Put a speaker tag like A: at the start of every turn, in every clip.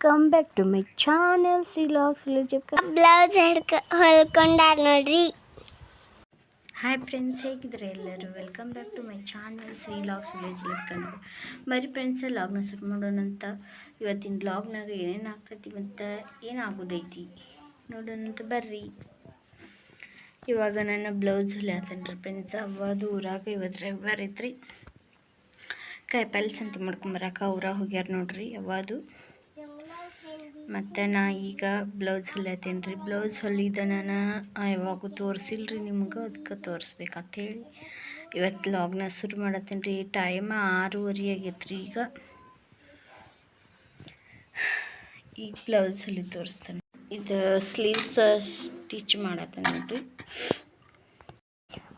A: Welcome back to my channel logs
B: blouse ಹಿಡ್ಕ ಹೊಲ್ಕೊಂಡಾರ ನೋಡ್ರಿ.
A: Hi friends ಹೇಗಿದ್ರೆ ಎಲ್ಲರೂ? Welcome back to my channel Shri logs village Kannada ಬರೀ friends ಲಾಗ್ನ ಶುರು ಮಾಡೋಣ ಅಂತ. ಇವತ್ತಿನ ಲಾಗ್ನಾಗ ಏನೇನು ಆಗ್ತೈತಿ ಮತ್ತು ಏನಾಗೋದೈತಿ ನೋಡೋಣಂತ ಬರ್ರಿ. ಇವಾಗ ನನ್ನ ಬ್ಲೌಸ್ ಹೊಲಿಯತ್ತೇನೆ ರೀ ಫ್ರೆಂಡ್ಸ್ ಅವದು ಊರಾಗ ಇವತ್ತು ರವಿವಾರ ಐತ್ರಿ. ಕಾಯಿಪಲ್ಲೆ ಅಂತ ಮಾಡ್ಕೊಂಬರಾಕ ಊರಾಗ ಹೋಗ್ಯಾರ ನೋಡ್ರಿ ಅವದು ಮತ್ತು ನಾ ಈಗ ಬ್ಲೌಸ್ ಹೊಲಿಯತ್ತೀನಿ ರೀ. ಬ್ಲೌಸ್ ಹೊಲಿದ ನಾನು ಯಾವಾಗೂ ತೋರಿಸಿಲ್ಲ ರೀ ನಿಮ್ಗೆ ಅದಕ್ಕೆ ಹೇಳಿ. ಇವತ್ತು ಲಾಗ್ನ ಶುರು ಮಾಡತ್ತೀನಿ ರೀ. ಟೈಮ್ ಆರೂವರೆ ಆಗೈತೆ ರೀ ಈಗ. ಈಗ ಬ್ಲೌಸ್ ಹೊಲಿ ತೋರಿಸ್ತೇನೆ. ಇದು ಸ್ಲೀವ್ಸ್ ಸ್ಟಿಚ್ ಮಾಡತ್ತೆ ನೋಡ್ರಿ.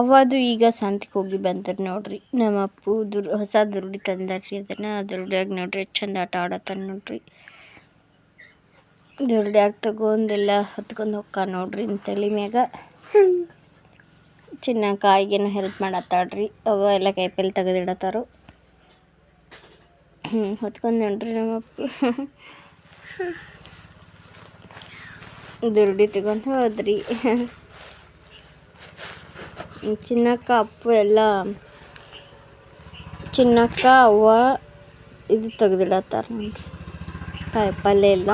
A: ಅವದು ಈಗ ಸಂತಿಗೆ ಹೋಗಿ ಬಂತಾರೆ ನೋಡ್ರಿ. ನಮ್ಮ ಅಪ್ಪು ದುರ್, ಹೊಸ ದುರುಡಿ ತಂದಾರಿ ಅದನ್ನು. ದುರುಡಿಯಾಗ ನೋಡ್ರಿ, ಚಂದ ಆಟ ಆಡತ್ತಾನ ನೋಡ್ರಿ. ದುರುಡ್ಯಾಗ ತಗೊಂದೆಲ್ಲ ಹೊತ್ಕೊಂಡು ಹೋಕ್ಕ ನೋಡ್ರಿ ತಲೆ ಮ್ಯಾಗ. ಚಿನ್ನ ಕಾಯಿಗೇನು ಹೆಲ್ಪ್ ಮಾಡತ್ತಾಳ್ರಿ. ಅವ ಎಲ್ಲ ಕೈಪಲ್ಲಿ ತೆಗೆದಿಡತ್ತಾರು. ಹ್ಞೂ ಹೊತ್ಕೊಂಡು ನೋಡ್ರಿ ನಮ್ಮಪ್ಪ. ದುರ್ಡಿ ತಗೊಂಡು ಹೋದ್ರಿ. ಚಿನ್ನಕ್ಕ ಅಪ್ಪು ಎಲ್ಲ ಚಿನ್ನಕ್ಕ ಅವ್ವ ಇದು ತೆಗೆದಿಡತ್ತಾರ ನೋಡ್ರಿ. ಕಾಯಿ ಪಲ್ಯ ಎಲ್ಲ.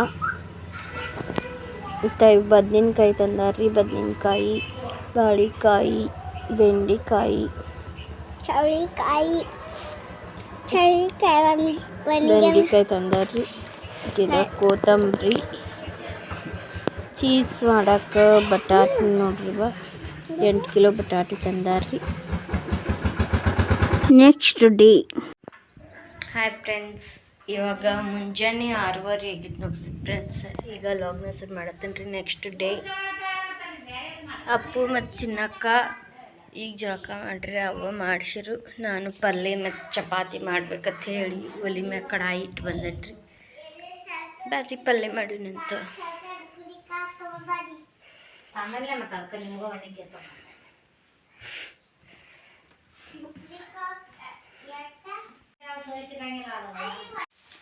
A: ಮತ್ತು ಬದ್ನಿನ್ಕಾಯಿ ತಂದಾರ್ರಿ ಬದ್ನೆಕಾಯಿ ಬಾಳಿಕಾಯಿ ಬೆಂಡೆಕಾಯಿ.
B: ಚೌಳಿಕಾಯಿ. ಚೌಳಿಕಾಯಿ
A: ಬೆಂಡೆಕಾಯಿ ತಂದಾರ್ರಿ ಕೊತ್ತಂಬರಿ ಚೀಸ್ ಮಾಡಕ್ಕೆ ಬಟಾಟಿ ನೋಡ್ರಿ ಬಾ ಎಂಟು ಕಿಲೋ ಬಟಾಟಿ ತಂದಾರ್ರಿ. Next day. ಹಾಯ್ ಫ್ರೆಂಡ್ಸ್ ಇವಾಗ ಮುಂಜಾನೆ ಆರೂವರೆ ಆಗಿತ್ತು ನೋಡ್ರಿ ಫ್ರೆಂಡ್ಸ್ ಈಗ ಲಾಗ್ನ ಸರ್ ಮಾಡತ್ತೇನೆ ರೀ ನೆಕ್ಸ್ಟ್ ಡೇ ಅಪ್ಪು ಮತ್ತು ಚಿನ್ನಕ್ಕ ಈಗ ಜಳಕ ಮಾಡ್ರಿ ಅವ ಮಾಡಿಸಿರು. ನಾನು ಪಲ್ಯ ಮತ್ತು ಚಪಾತಿ ಮಾಡ್ಬೇಕಂತ ಹೇಳಿ ಒಲಿ ಮ್ಯಾಗ ಕಡಾಯಿ ಇಟ್ಟು ಬಂದನ್ರಿ. ಬರ್ರಿ ಪಲ್ಯ ಮಾಡಿನಂತ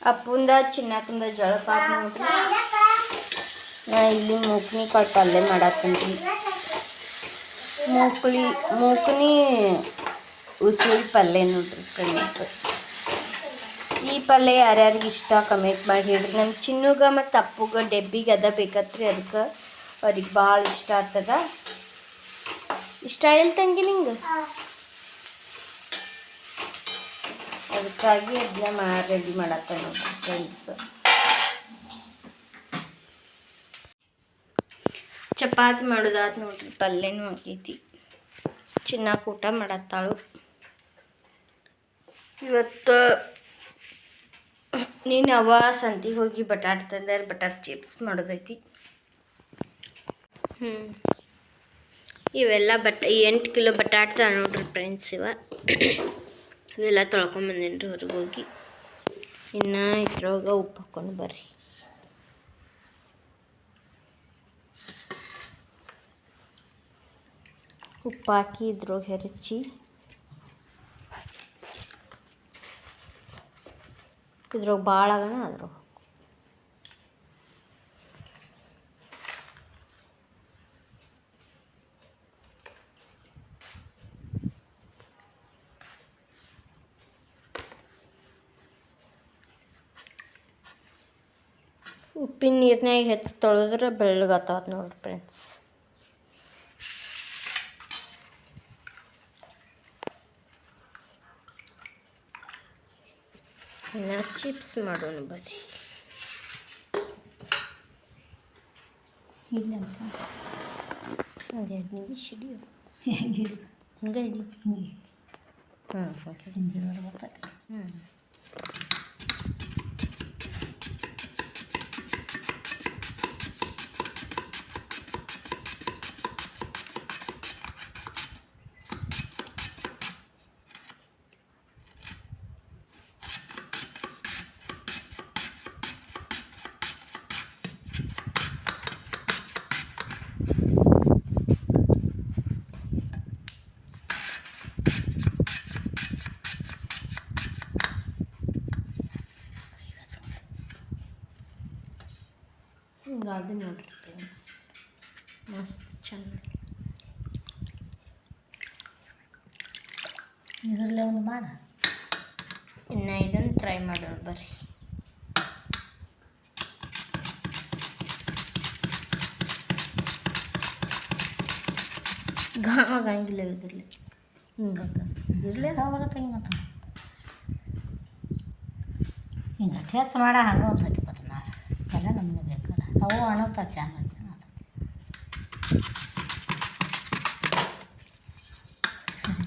A: ಅಪ್ಪಂದ ಚಿನ್ನಕ್ಕಂದ ಜಳಕ ನೋಡ್ರಿ. ನಾ ಇಲ್ಲಿ ಮೂಕ್ನಿ ಕಾಳು ಪಲ್ಯ ಮಾಡತ್ತೇನ್ರಿ ಮೂಕ್ಳಿ ಮೂಕ್ನಿ ಉಸುಳಿ ಪಲ್ಯ ನೋಡ್ರಿ ಕಣ್ಣು ಈ ಪಲ್ಯ ಯಾರ್ಯಾರಿಗೆ ಇಷ್ಟ ಕಮೆಂಟ್ ಮಾಡಿ ಹೇಳ್ರಿ. ನಮ್ಮ ಚಿನ್ನುಗ ಮತ್ತು ಅಪ್ಪುಗ ಡೆಬ್ಬಿಗೆ ಅದ ಬೇಕತ್ರಿ ಅದಕ್ಕೆ ಅವ್ರಿಗೆ ಭಾಳ ಇಷ್ಟ ಆಗ್ತದ. ಇಷ್ಟ ಇಲ್ಲ ತಂಗಿ ನಿಂಗೆ? ಅದಕ್ಕಾಗಿ ಅದನ್ನ ಮಾ ರೆಡಿ ಮಾಡತ್ತ ನೋಡ್ರಿ ಫ್ರೆಂಡ್ಸ್ ಚಪಾತಿ ಮಾಡೋದಾತ್ ನೋಡ್ರಿ, ಪಲ್ಯನೂ ಆಗೈತಿ. ಚೆನ್ನಾಗಿ ಊಟ ಮಾಡತ್ತಾಳು. ಇವತ್ತು ನೀನು ಅವ ಸಂತಿಗೆ ಹೋಗಿ ಬಟಾಟೆ ತಂದೆ ಬಟಾಟೆ ಚಿಪ್ಸ್ ಮಾಡೋದೈತಿ? ಹ್ಞೂ ಇವೆಲ್ಲ ಬಟ, ಎಂಟು ಕಿಲೋ ಬಟಾಟೆ ನೋಡ್ರಿ ಫ್ರೆಂಡ್ಸ್ ಇವ. ಇವೆಲ್ಲ ತೊಳ್ಕೊಂಬಂದೇನಿ ರೀ ಹೊರಗೆ ಹೋಗಿ. ಇನ್ನು ಇದ್ರೊಳಗೆ ಉಪ್ಪು ಹಾಕ್ಕೊಂಡು ಬರ್ರಿ. ಉಪ್ಪು ಹಾಕಿ ಇದ್ರೊಳಗೆ ಹೆರಚಿ. ಇದ್ರೊಳಗೆ ಭಾಳ ಆಗಣ ಅದ್ರೊಳಗೆ. ಉಪ್ಪಿನ ನೀರಿನಾಗ ಹೆಚ್ಚು ತೊಳೆದ್ರೆ ಬೆಳ್ಳಗಾತಾವ ನೋಡ್ರಿ ಫ್ರೆಂಡ್ಸ್ ಇನ್ನು ಚಿಪ್ಸ್ ಮಾಡೋಣ ಬರ್ರಿ. ಇಲ್ಲ ಒಂದೆರಡು ನಿಮಿಷ ಹಿಡಿಯೋ ಹಂಗೆ ಹಿಡಿ ಹ್ಞೂ ಓಕೆ ಹ್ಞೂ ಹಿಂಗಾದು ನೋಡ್ರಿ ಫ್ರೆಂಡ್ಸ್ ಮಸ್ತ್ ಚಂದ.
C: ಇದರಲ್ಲೇ ಒಂದು ಮಾಡ.
A: ಇನ್ನು ಇದನ್ನು ಟ್ರೈ ಮಾಡೋಣ ಬರ್ರಿ. ಘಾಮ ಆಗಂಗಿಲ್ಲ ಇದ್ರಲ್ಲಿ ಹಿಂಗಾಗ
C: ಇರಲೇ. ಹೋಗಲ್ಲ ತೆಗಿ ಮತ್ತೆ. ಹಿಂಗೆ ಟೇಸ್ಟ್ ಮಾಡ ಹಂಗೆ ಒಂದು ಬತ್ತ ಮಾಡ. ಎಲ್ಲ ನಮ್ಗೆ ಬೇಕಲ್ಲ ಅವು ಅಣುತ್ತ ಚಂದ ಸರಿ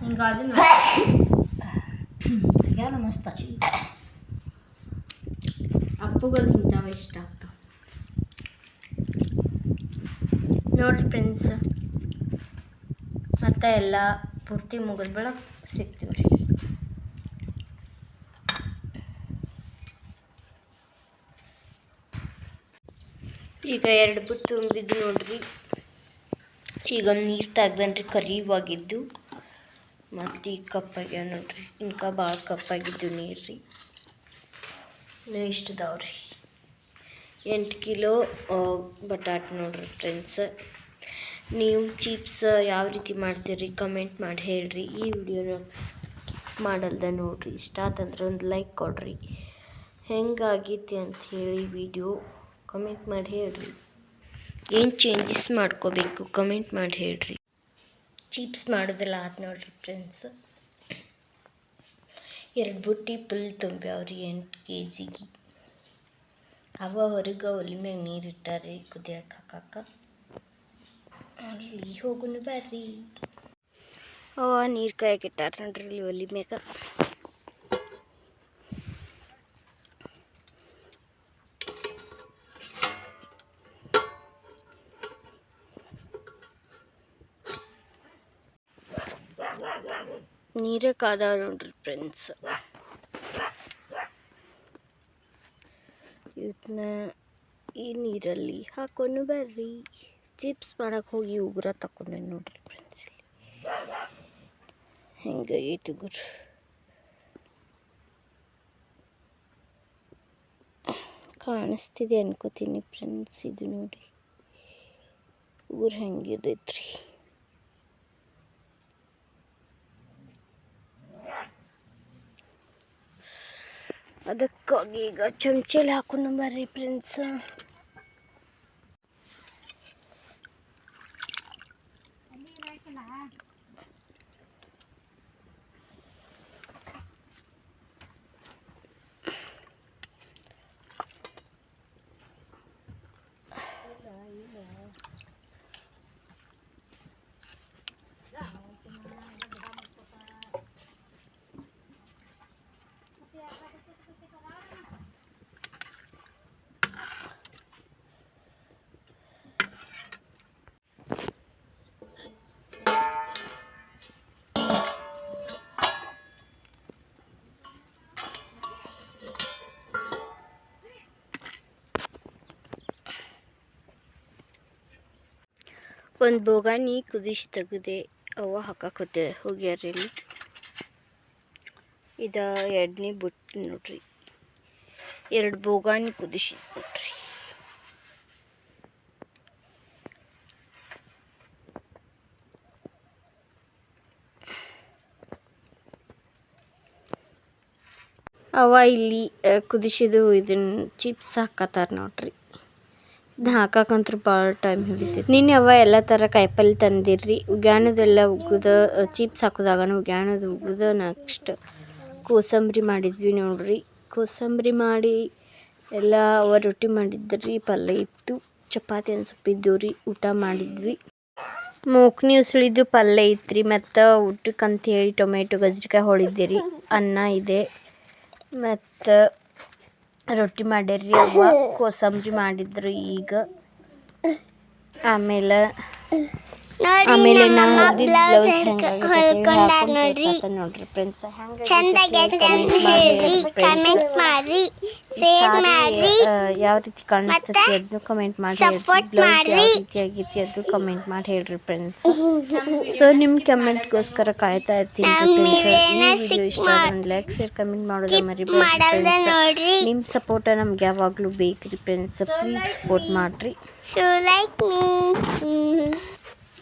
A: ಹಿಂಗಾದು
C: ಆಗ್ಯಾನ ಮಸ್ತ್
A: ಅಪ್ಪಗದು ಇಂಥವ ಇಷ್ಟ ಆಗ್ತಾವ ನೋಡ್ರಿ ಫ್ರೆಂಡ್ಸ್ ಮತ್ತೆ ಎಲ್ಲ ಪೂರ್ತಿ ಮುಗಿದ ಬೆಳಗ್ಗೆ ಸಿಗ್ತೀವಿ ರೀ ಈಗ ಎರಡು ಬಿಟ್ಟು ತುಂಬಿದ್ದು ನೋಡ್ರಿ. ಈಗ ನೀರು ತೆಗ್ದನ್ರಿ, ಕರಿವಾಗಿದ್ದು. ಮತ್ತು ಈಗ ಕಪ್ಪಾಗ್ಯಾವ ನೋಡ್ರಿ. ಇನ್ಕ ಭಾಳ ಕಪ್ಪಾಗಿದ್ದು ನೀರು ರೀ ಇಷ್ಟು ಅದಾವ್ರಿ. ಎಂಟು ಕಿಲೋ ಬಟಾಟೆ ನೋಡ್ರಿ ಫ್ರೆಂಡ್ಸ್ ನೀವು ಚಿಪ್ಸ್ ಯಾವ ರೀತಿ ಮಾಡ್ತೀರಿ ಕಮೆಂಟ್ ಮಾಡಿ ಹೇಳ್ರಿ. ಈ ವಿಡಿಯೋನ ಸ್ಕಿಪ್ ಮಾಡಲ್ದ ನೋಡ್ರಿ. ಇಷ್ಟ ಆತಂದ್ರೆ ಒಂದು ಲೈಕ್ ಕೊಡ್ರಿ. ಅಂತ ಹೇಳಿ ವಿಡಿಯೋ ಕಮೆಂಟ್ ಮಾಡಿ ಹೇಳ್ರಿ. ಏನು ಚೇಂಜಸ್ ಮಾಡ್ಕೋಬೇಕು ಕಮೆಂಟ್ ಮಾಡಿ ಹೇಳ್ರಿ. ಚಿಪ್ಸ್ ಮಾಡೋದೆಲ್ಲ ಆತು ನೋಡ್ರಿ ಫ್ರೆಂಡ್ಸ್ ಎರಡು ಬುಟ್ಟಿ ತುಂಬಿ ತುಂಬ್ಯಾವ್ರಿ ಎಂಟು ಕೆ ಜಿಗೆ ಅವ ಹೊರಗೆ ಒಲಿ ಮ್ಯಾಗ ನೀರು ಇಟ್ಟಾರಿ ಕುದಿಯಕ್ಕೆ ಹಾಕಾಕ. ಅಲ್ಲಿ ಹೋಗುನು ಬರ್ರಿ. ಅವ ನೀರು ಕಾಯಕ್ಕೆ ಇಟ್ಟಾರ ನೋಡ್ರಿ ಇಲ್ಲಿ ಒಲಿ ಮ್ಯಾಗ. ನೀರೇ ಕಾದಾವ ನೋಡ್ರಿ ಫ್ರೆಂಡ್ಸ್ ಇದನ್ನ ಈ ನೀರಲ್ಲಿ ಹಾಕೊಂಡು ಬರ್ರಿ. ಚಿಪ್ಸ್ ಮಾಡಕ್ಕೆ ಹೋಗಿ ಉಗುರ ತಕೊಂಡೆ ನೋಡ್ರಿ ಫ್ರೆಂಡ್ಸ್ ಇಲ್ಲಿ. ಹೆಂಗಾಗೈತಿ ಉಗುರು ಕಾಣಿಸ್ತಿದೆ ಅನ್ಕೋತೀನಿ ಫ್ರೆಂಡ್ಸ್ ಇದು ನೋಡಿ ಉಗುರು ಹೆಂಗಿದೈತ್ರಿ. ಅದಕ್ಕಾಗಿ ಈಗ ಚಮಚಲ್ಲಿ ಹಾಕೊಂಡು ಬರ್ರಿ ಫ್ರೆಂಡ್ಸ್ ಒಂದು ಬೋಗಾನಿ ಕುದಿಸಿ ತೆಗೆದೆ ಅವ ಹಾಕಾಕತ್ತೆ ಹೋಗ್ಯಾರ ಇಲ್ಲಿ ಇದ ಎರಡನೇ ಬುಟ್ಟಿ ನೋಡ್ರಿ ಎರಡು ಬೋಗಾನಿ ಕುದಿಸಿ ನೋಡ್ರಿ ಅವ ಇಲ್ಲಿ ಕುದಿಸಿದು ಇದನ್ನ ಚಿಪ್ಸ್ ಹಾಕತ್ತಾರ ನೋಡ್ರಿ ಇದನ್ನ ಹಾಕಕ್ಕಂತ್ರ ಭಾಳ ಟೈಮ್ ಹಿಡಿತೈತಿ ನಿನ್ನೆ ಅವ ಎಲ್ಲ ಥರ ಕಾಯಿಪಲ್ಲೆ ತಂದಿರ್ರಿ. ಉಗ್ಯಾಣದೆಲ್ಲ ಉಗ್ಗುದ ಚಿಪ್ಸ್ ಹಾಕೋದಾಗನ ಉಗ್ಯಾಣದ ಉಗ್ಗುದ ನೆಕ್ಸ್ಟ್ ಕೋಸಂಬರಿ ಮಾಡಿದ್ವಿ ನೋಡ್ರಿ. ಕೋಸಂಬರಿ ಮಾಡಿ ಎಲ್ಲ ಅವ ರೊಟ್ಟಿ ಮಾಡಿದ್ರಿ, ಪಲ್ಯ ಇತ್ತು, ಚಪಾತಿ ಅನ್ನ ಇದ್ದವು ರೀ, ಊಟ ಮಾಡಿದ್ವಿ. ಮೂಕ್ನಿ ಉಸುಳಿದ್ದು ಪಲ್ಯ ಇತ್ರಿ ಮತ್ತು ಊಟಕ್ಕೆ ಹೇಳಿ ಟೊಮೆಟೊ ಗಜ್ರಿಕಾಯಿ ಹೊಳಿದ್ದೀರಿ ಅನ್ನ ಇದೆ, ಮತ್ತು ರೊಟ್ಟಿ ಮಾಡ್ಯಾರ್ರಿ ಅವ್ವ ಕೋಸಂಬರಿ ಮಾಡಿದ್ರು ಈಗ. ಆಮೇಲೆ ಆಮೇಲೆ ನಾ
B: ನಮ್ಮಮ್ಮ
A: ಹೊಲ್ದಿದ್ದ
B: ಬ್ಲೌಸ್ ಹೊಲ್ಕೊಂಡಾರ ನೋಡ್ರಿ
A: ನೋಡ್ರಿ ಫ್ರೆಂಡ್ಸ್
B: ಹೇಳ್ರಿ ಕಮೆಂಟ್ ಮಾಡ್ರಿ ಶೇರ್ ಮಾಡ್ರಿ
A: ಯಾವ ರೀತಿ ಕಾಣಿಸ್ತೈತಿ ಅದನ್ನು ಕಮೆಂಟ್ ಮಾಡಿ ಬ್ಲೌಸ್ ಯಾವ. ರೀತಿ ಆಗೈತಿ ಅದು ಕಮೆಂಟ್ ಮಾಡಿ ಹೇಳ್ರಿ ಫ್ರೆಂಡ್ಸ್ ಸೊ ನಿಮ್ಮ ಕಮೆಂಟ್ಗೋಸ್ಕರ ಕಾಯ್ತಾ ಇರ್ತೀನಿ ಫ್ರೆಂಡ್ಸ್ ಈ ವಿಡಿಯೋ ಇಷ್ಟ
B: ಆದ್ರೆ
A: ಲೈಕ್ ಶೇರ್ ಕಮೆಂಟ್ ಮಾಡೋದು ಮರಿಬೇಡಿ ಫ್ರೆಂಡ್ಸ್ ನಿಮ್ಮ ಸಪೋರ್ಟ ನಮ್ಗೆ ಯಾವಾಗಲೂ ಬೇಕ್ರಿ ಫ್ರೆಂಡ್ಸ್ ಪ್ಲೀಸ್ ಸಪೋರ್ಟ್ ಮಾಡಿರಿ.
B: ಸೊ ಲೈಕ್ ಮೀ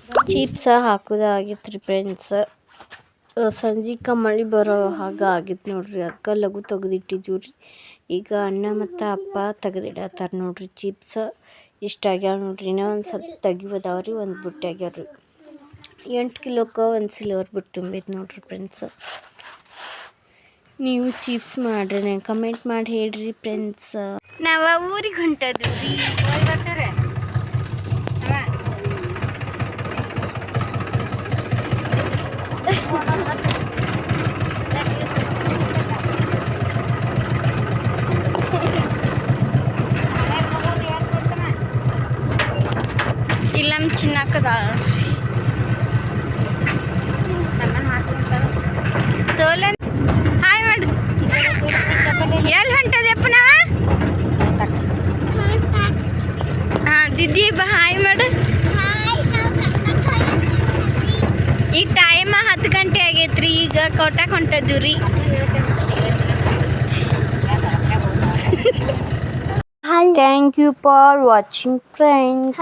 A: ಚೀಪ್ಸ ಹಾಕೋದಾಗಿತ್ತು ರೀ ಫ್ರೆಂಡ್ಸ್ ಸಂಜಿಕ ಮಳೆ ಬರೋ ಹಾಗೆ ಆಗಿತ್ತು ನೋಡ್ರಿ. ಅದಕ್ಕೆ ಲಘು ತೆಗೆದಿಟ್ಟಿದ್ದೀವಿ ರೀ ಈಗ ಅಣ್ಣ ಮತ್ತು ಅಪ್ಪ ತೆಗೆದಿಡತ್ತಾರೆ ನೋಡ್ರಿ. ಚಿಪ್ಸ್ ಇಷ್ಟ ಆಗ್ಯಾವ ನೋಡ್ರಿ. ಇನ್ನೂ ಒಂದು ಸ್ವಲ್ಪ ತೆಗಿಯೋದವ ರೀ ಒಂದು ಬುಟ್ಟಿ ಆಗ್ಯಾವ ರೀ ಎಂಟು ಕಿಲೋಕ್ಕೆ ಒಂದು ಸಿಲ್ವರ್ ಬಿಟ್ಟು ತುಂಬೈತೆ ನೋಡ್ರಿ ಫ್ರೆಂಡ್ಸ್ ನೀವು ಚಿಪ್ಸ್ ಮಾಡ್ರಿ ಕಮೆಂಟ್ ಮಾಡಿ ಹೇಳ್ರಿ ಫ್ರೆಂಡ್ಸ್ ನಾವು ಊರಿಗೆ ಹೊಂಟದ್ವಿ ರೀ ಇಲ್ಲ ನಮ್ಮ ಚಿನ್ನಕ್ಕದ ತೋಲ ಹಾಯ್ ಮಾಡು. ಎಲ್ಲಿ ಹೊಂಟದಪ್ಪ ನಾವ ಹಾಂ, ದಿದ್ದಿ, ಬಾ ಹಾಯ್ ಮಾಡು. ಈ ಟೈಮ್ ಹತ್ತು ಗಂಟೆ ಆಗೈತ್ರಿ, ಈಗ ಕೋಟಾಕ್ ಹೊಂಟದ್ದು ರೀ. Thank you for watching friends